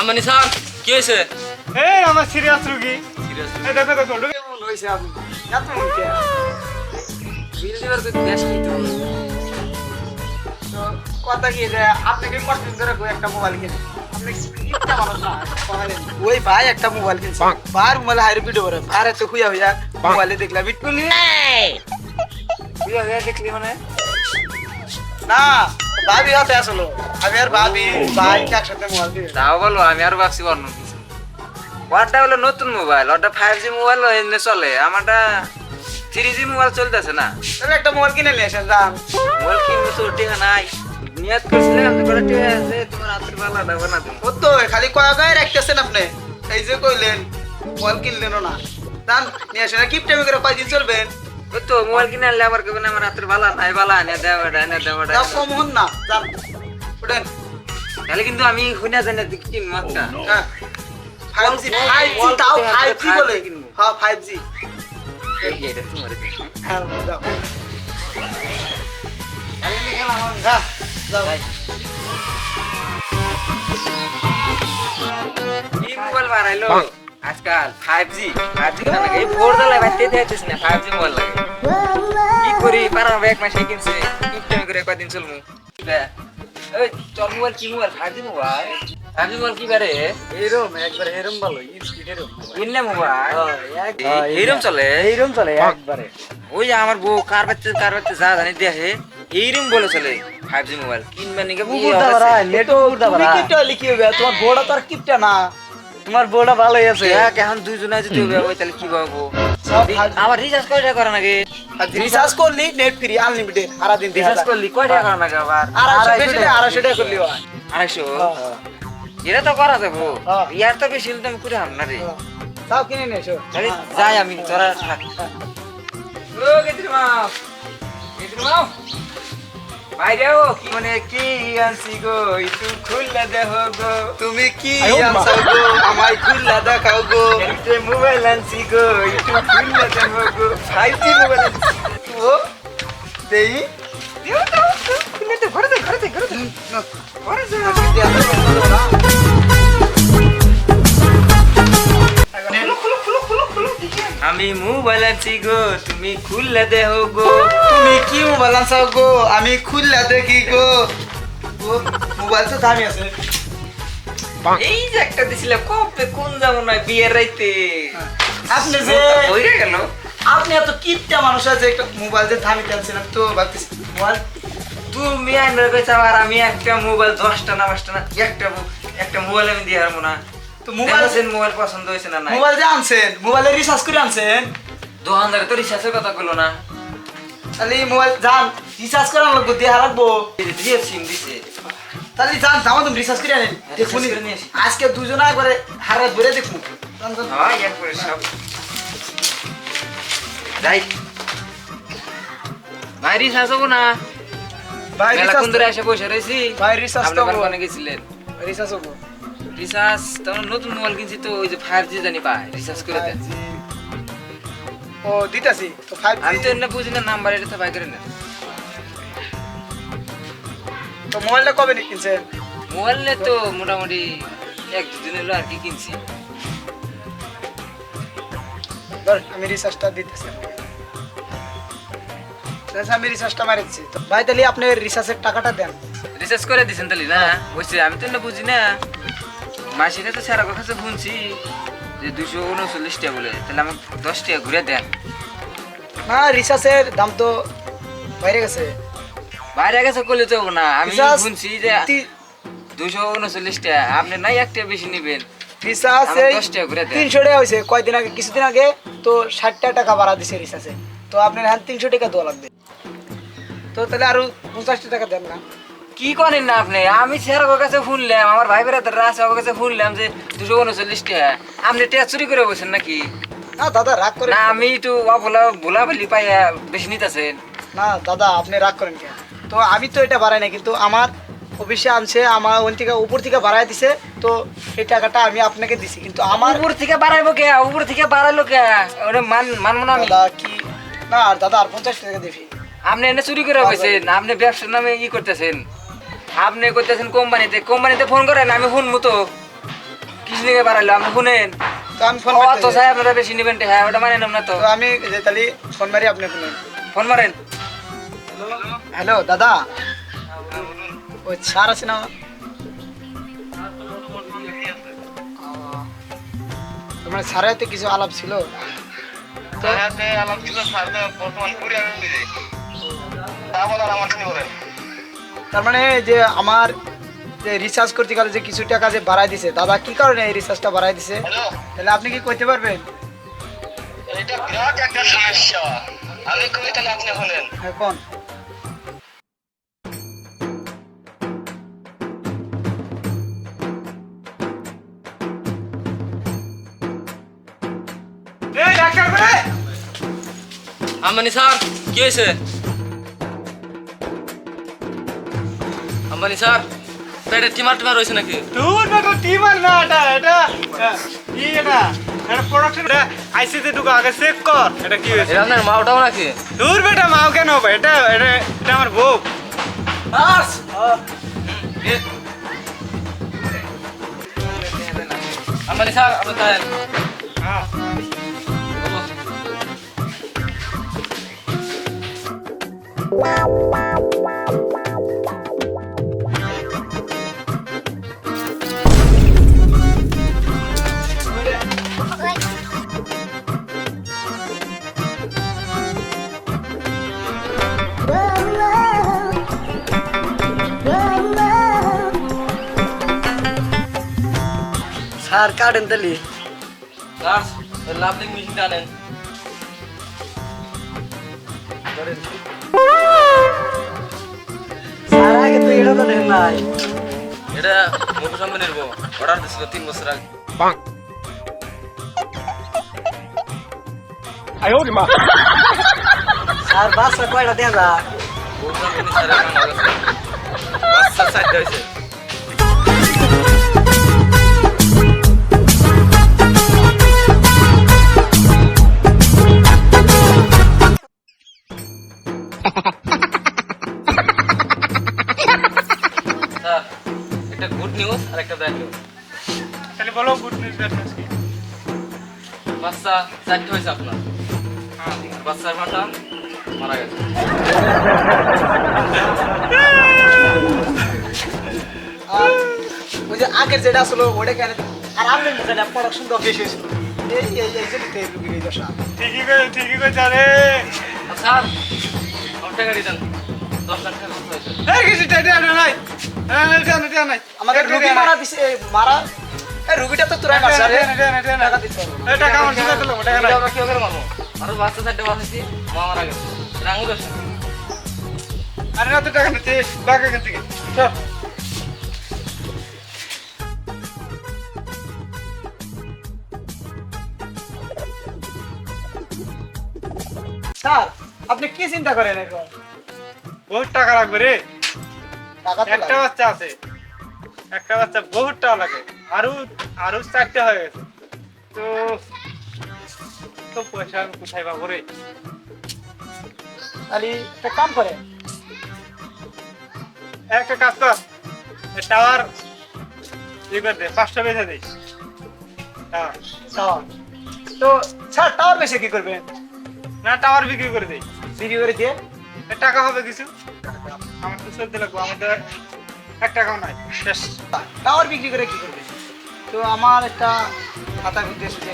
আমানি sir কি হয়েছে? এই আমার সিরিয়াস রুগী। সিরিয়াস এই দেখো দেখো ঢুকে মন হয়েছে আপনি এত কে বিল দিবার তো? দেশ কি তো কথা কি যে আপনাকে কতদিন ধরে একটা মোবাইল কিনে ওই ভাই একটা মোবাইল কিনছে। বার মোবাইল হাইরে ভিডিও করে। আরে তো খুইয়া হইয়া মোবাইলে দেখলাম। বিটকুলি খুইয়া হইয়া দেখলি মানে? না! ভাবি হাতে আসলো। আমি আর ভাবি ভাই একসাথে মোবাইল দিয়ে। তাও বলো আমি আর ভাবছি অন্য কিছু। ওয়ারটা হলো নতুন মোবাইল ওটা ফাইভ জি মোবাইল এমনি চলে। আমারটা থ্রি জি মোবাইল চলতেছে না। তাহলে একটা মোবাইল কিনে নিয়ে এসেন যান। মোবাইল কিনবো তো টিকা নাই। নিয়াত করছিলাম যে করে টিকা আছে তোমার হাতের পালাটা বানাতে ও তো খালি কয়া কয়ে রাখতেছেন আপনি। এই যে কইলেন মোবাইল কিনলেনও না। যান নিয়ে আসেন কিপটামি করে কয়দিন চলবেন? তো মোবাইল কিনে আনলে আবার কেবেন আমার হাতের বালা নাই বালা এনে দেওয়া এনে দেওয়া কম হন না যান তাহলে কিন্তু আমি শুনে জানি একটা হ্যাঁ। ফাইভ জি ফাইভ জি বল তাও ফাইভ জি বলে। কিনবো। হ্যাঁ ফাইভ জি। হ্যাঁ যাও। হ্যাঁ, কি মোবাইল বানাইলো আজকাল ফাইভ জি ফাইভ জি লাগে? এই ফোর দালাই বাইতে দিতেছ না ফাইভ জি মোবাইল লাগে। কি করি পারার এক মাসে কিনছে। কিপটেমি করে কয়দিন চলমু ওই চল মোবাইল কি mobile? Five G mobile? Five G mobile কি বারে? এরম একবার এরম ভালো স্পিড এরম। কিনলে মোবাইল? এক এইরকম চলে? এইরম চলে একবারে। ওই যে আমার বউ কার বাচ্চা কার বাচ্চা যা জানি দেখে এইরকম বলে চলে ফাইভ জি মোবাইল। কিনবে নাকি? তুমি কিপটা লিখি হবে? তোমার বড় তো আর কিপটা না। তোমার বড় ভালোই আছে। দেখ এখন দুইজনে যদি হবে ওই তাহলে কি ফাইভ আবার রিচার্জ কয় টাকা করে নাকি? রিচার্জ করলি নেট ফ্রি আনলিমিটেড সারা দিন রিচার্জ করলি কয় টাকা করে নাকি আবার? আড়াইশো না, আড়াইশো টাকা করলি হয় আড়াইশো এটা তো করা যাব। হ্যাঁ। ইয়ার তো বেশি হলে করে হাম না রে। তাও কিনে তাহলে যাই আমি তোরা থাক। ও গেদির মাও কি মানে কি আনছি গো একটু খুললে দেহ গো তুমি কি। আনছো গো আমায় খুললা দেখাও গো একটা মোবাইল আনছি গো একটু খুললে দেহ গো জি মোবাইল আনছি ও দেই দিও তো খুলে দে ঘরে দে ঘরে দে ঘরে দে ঘরে যা আমি মোবাইল আনছি গো তুমি খুললে দেহ গো। তুমি কি মোবাইল আনছো গো আমি খুললা দেখি গো। মোবাইল তো দামি আছে। এই যে একটা দিছিলাম কবে কোন যাব না বিয়ের রাইতে? আপনি যে হয়ে গেল। আপনি এত কিপটা মানুষ আছে একটা মোবাইল যে দামি টানছিলাম তো ভাবতেছি মোবাইল? তুমি আনবে কইছো আর আমি একটা মোবাইল দশটা না পাঁচটা না একটা একটা মোবাইল আমি দিয়ে হারবো না। তো মোবাইল মোবাইল মোবাইল পছন্দ হয়েছে না নাই? মোবাইল যে আনছেন মোবাইলে রিচার্জ করে আনছেন? দোকানদারে তো রিচার্জের কথা কইলো না। তাহলে মোবাইল যান রিচার্জ করার লাগবো দিয়ে হারাবো জিও সিম দিছে। তাহলে যান যাও তুমি রিচার্জ করে আনেন। হ্যাঁ, দেখুন করে আজকে দুজনে একবারে হারা ধরে দেখুন। হ্যাঁ এক করে সব। যাই। ভাই রিচার্জ হব না? ভাই রিচার্জ কোন ধরে এসে বসে রয়েছি ভাই রিচার্জ তো গেছিলেন। রিচার্জ হব। রিচার্জ তখন নতুন মোবাইল কিনছি তো ওই যে ফাইভ জি জানি পাই রিচার্জ করে দেন। ও দিতাছি তো ফাইভ আমি তো এমনি বুঝি না নাম্বার এটা তো বাই করে নেন। তো মোবাইলটা কবে কিনছেন? মোবাইল নিয়ে তো মোটামুটি এক দুদিন হলো আর কি কিনছি। আমি রিচার্জটা দিতেছি। আমি রিচার্জটা মারিছি তো ভাই তাহলে আপনি রিচার্জের টাকাটা দেন। রিচার্জ করে দিছেন তাহলে না? বলছি আমি তো বুঝি না। মাসির কাছে স্যার কাছে শুনছি যে দুশো উনচল্লিশ টাকা বলে তাহলে আমাকে দশ টাকা ঘুরে দেন। না রিচার্জের দাম তো বাইরে গেছে। বাইরে গেছে করলে তো না আমি শুনছি যে দুশো উনচল্লিশ টাকা আপনি নাই এক টাকা বেশি নেবেন। তিনশো টাকা হয়েছে কয়দিন আগে কিছুদিন আগে তো ষাটটা টাকা বাড়া দিছে তো আপনার হ্যাঁ তিনশো টাকা দেওয়া লাগবে। তো তাহলে আরও পঞ্চাশটা টাকা দেন না। কি করেন না আপনি? আমি স্যার কাছে শুনলাম আমার ভাই বেড়াতে আছে ওর কাছে শুনলাম যে দুশো উনচল্লিশ টাকা। আপনি টাকা চুরি করে বসেন নাকি? না দাদা রাগ করে না আমি একটু অবলা ভোলা বলি পাইয়া বেশি নিতেছেন। না দাদা আপনি রাগ করেন কেন? তো আমি তো এটা বাড়াই না কিন্তু আমার অফিসে আনছে আমার ওই থেকে উপর থেকে বাড়াই দিছে তো এই টাকাটা আমি আপনাকে দিছি কিন্তু আমার উপর থেকে বাড়াইবো কে? উপর থেকে বাড়াইলো কে? ওটা মান মানবো না আমি। কি? না আর দাদা আর পঞ্চাশ টাকা দিবি। আপনি এনে চুরি করে বসেন আপনি ব্যবসার নামে ই করতেছেন। আপনি করতেছেন কোম্পানিতে কোম্পানিতে ফোন করেন আমি শুনব তো। কিছু দিকে বাড়াইলো আপনি শুনেন। তো আমি ফোন অত মারতে চাই আপনারা বেশি নেবেন হ্যাঁ ওটা মানে না তো। তো আমি যে তাহলে ফোন মারি আপনি ফোন ফোন মারেন। হ্যালো দাদা। ওই স্যার আছে না? তোমার স্যারের হাতে কিছু আলাপ ছিল। তার মানে যে আমার যে রিসার্চ করতে গেলে যে কিছু টাকা যে বাড়াই দিছে দাদা কি কারণে এই রিসার্চটা বাড়াই দিছে? তাহলে আপনি কি কইতে পারবেন? এটা বিরাট একটা সমস্যা। আমি কই তাহলে আপনি বলেন? হ্যাঁ কোন? আম্বানি স্যার কি হয়েছে? আম্বানি স্যার পেটে টিমার টিমার রয়েছে নাকি? দূর বেটা টিমার না এটা এটা কি এটা? এটা প্রোডাকশন এটা আইসিতে ঢুকে আগে চেক কর এটা কি হয়েছে? এটা আপনার মাওটাও নাকি? দূর বেটা মাও কেন হবে? এটা এটা এটা আমার বউ। স্যার আপনি হ্যাঁ। স্যার কাটেন তাহলে। স্যার লাভলিং মেশিনটা আনেন স্যার আগে তো এটা তো দেখেন নাই। এটা মুখোশ আম্বানির বউ অর্ডার দিছিল তিন বছর আগে। স্যার বাসা কয়টা দেয়া যা মুখোশ আম্বানি স্যারের নাম বাচ্চা সাইড হয়েছে। একটা গুড নিউজ আর একটা ব্যাড নিউজ তাহলে বলো গুড নিউজ কি? বাচ্চা চারটে হয়েছে আপনার। আর বাচ্চার মাটা মারা গেছে। ওই যে আগের যেটা আসলো ওটা কেন? আর আপনার যেটা প্রোডাকশন তো বেশি হয়েছিল। এই এই এই যে ঠিকই কই ঠিকই কই জানে আর স্যার আমার টাকা রিটার্ন দশ লাখ টাকা খরচ হয়েছে এই কিছু টাকা না নাই হ্যাঁ এটা না এটা নাই। আমাদের রুগী মারা? দিছে মারা রুগীটা তো তোরাই মারছে আরে। টাকা। এই টাকা দিলাম টাকা নাই। এটা আমরা কি করে মারবো? আরও বাচ্চা চারটে বাঁচাইছি মা মারা গেছে। দোষ না। আরে না তো টাকা নিতে বাকি এখান থেকে। চল। স্যার আপনি কি চিন্তা করেন এখন? বহুত টাকা লাগবে রে। একটা বাচ্চা আছে। একটা বাচ্চা বহুত টাকা লাগে। আরও আরও চারটে হয়ে গেছে। তো তো পয়সা আমি কোথায় পাবো রে? তাহলে একটা কাম করে একটা কাজ কর। টাওয়ার ই করে দে পাঁচটা বেঁচে দিস। Tower tower. তো স্যার টাওয়ার বেশি কি করবেন? না টাওয়ার বিক্রি করে দেই বিক্রি করে দিয়ে টাকা হবে কিছু? আমার তো চলতে লাগবো আমাদের এক টাকাও নাই। শেষ। টাওয়ার বিক্রি করে কি করবেন তো আমার একটা খাতা খুলতে এসেছে।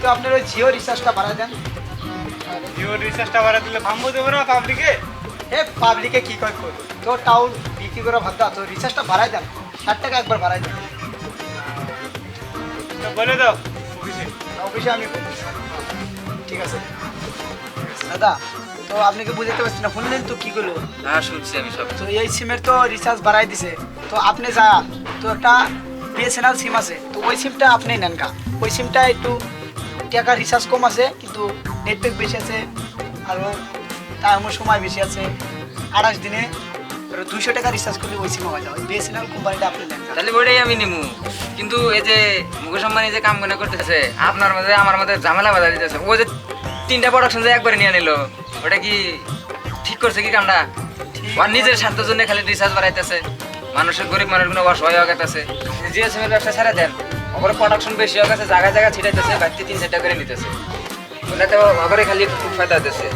তো আপনার ওই জিও রিচার্জটা বাড়ায় দেন। জিও রিচার্জটা বাড়া দিলে ভাম্বো দেবো না পাবলিকে এ পাবলিকে কি করে? করবে তো টাউন বিক্রি করে ভাবতা তো রিচার্জটা বাড়ায় দেন। ষাট টাকা একবার বাড়ায় দেন। বলে দাও অফিসে। অফিসে আমি ঠিক আছে। দাদা তো আপনি কি বুঝতে পারছেন না? শুনলেন তো কি করল? শুনছি আমি সব। তো এই সিমের তো রিচার্জ বাড়াই দিছে। তো আপনি যা তো একটা বিএসএনএল সিম আছে। তো ওই সিমটা আপনি নেন কা ওই সিমটা একটু টাকা রিচার্জ কম আছে কিন্তু বেশি আছে টাইমও সময় বেশি আছে। আঠাশ দিনে দুইশো টাকা রিচার্জ করলে ওই সিম হয়ে যাবে বিএসএনএল কোম্পানিটা আপনি নেন তাহলে ওইটাই আমি নিমু। কিন্তু এই যে মুকেশ আম্বানি যে কাম করতেছে আপনার মধ্যে আমার মধ্যে ঝামেলা বাধা দিতেছে। ও যে তিনটা প্রোডাকশন যে একবারে নিয়ে নিল। ওটা কি ঠিক করছে কি কামটা ওর নিজের স্বার্থের জন্য খালি রিচার্জ বাড়াইতেছে। মানুষের গরিব মানুষ মানুষগুলো অসহায় হয়ে জিও সিমের ব্যবসা ছেড়ে দেন। ওপরে প্রোডাকশন বেশি হয়ে গেছে জায়গা জায়গা ছিটাইতেছে, বাড়তি তিন চারটা করে নিতেছে। ওটাতে ওপরে খালি খুব ফায়দা দিতেছে